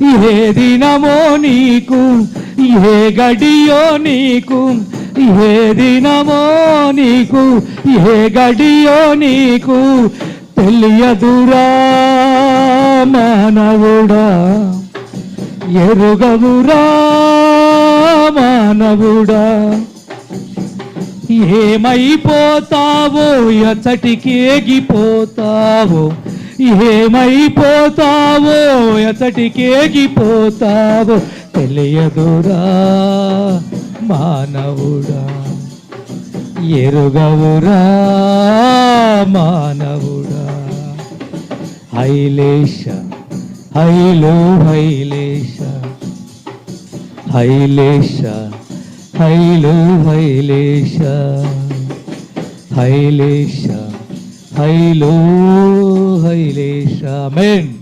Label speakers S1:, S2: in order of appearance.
S1: ఏ దినమో నీకు ఏ గడియో నీకు ఏ దినమో నీకు ఏ గడియో నీకు తెలియదురా మానవుడా ఎరుగవురా మానవుడా. ఏమైపోతావో ఎచ్చటికి ఎగిపోతావో ఏమైపోతావో? ఎచ్చటికేగిపోతావో తెలియదురా మానవుడా. ఎరుగవురా మానవుడా. హైలేష హైలో హైలేష హైలేష హైలో హైలేష హైలేష హైలో హై Amen.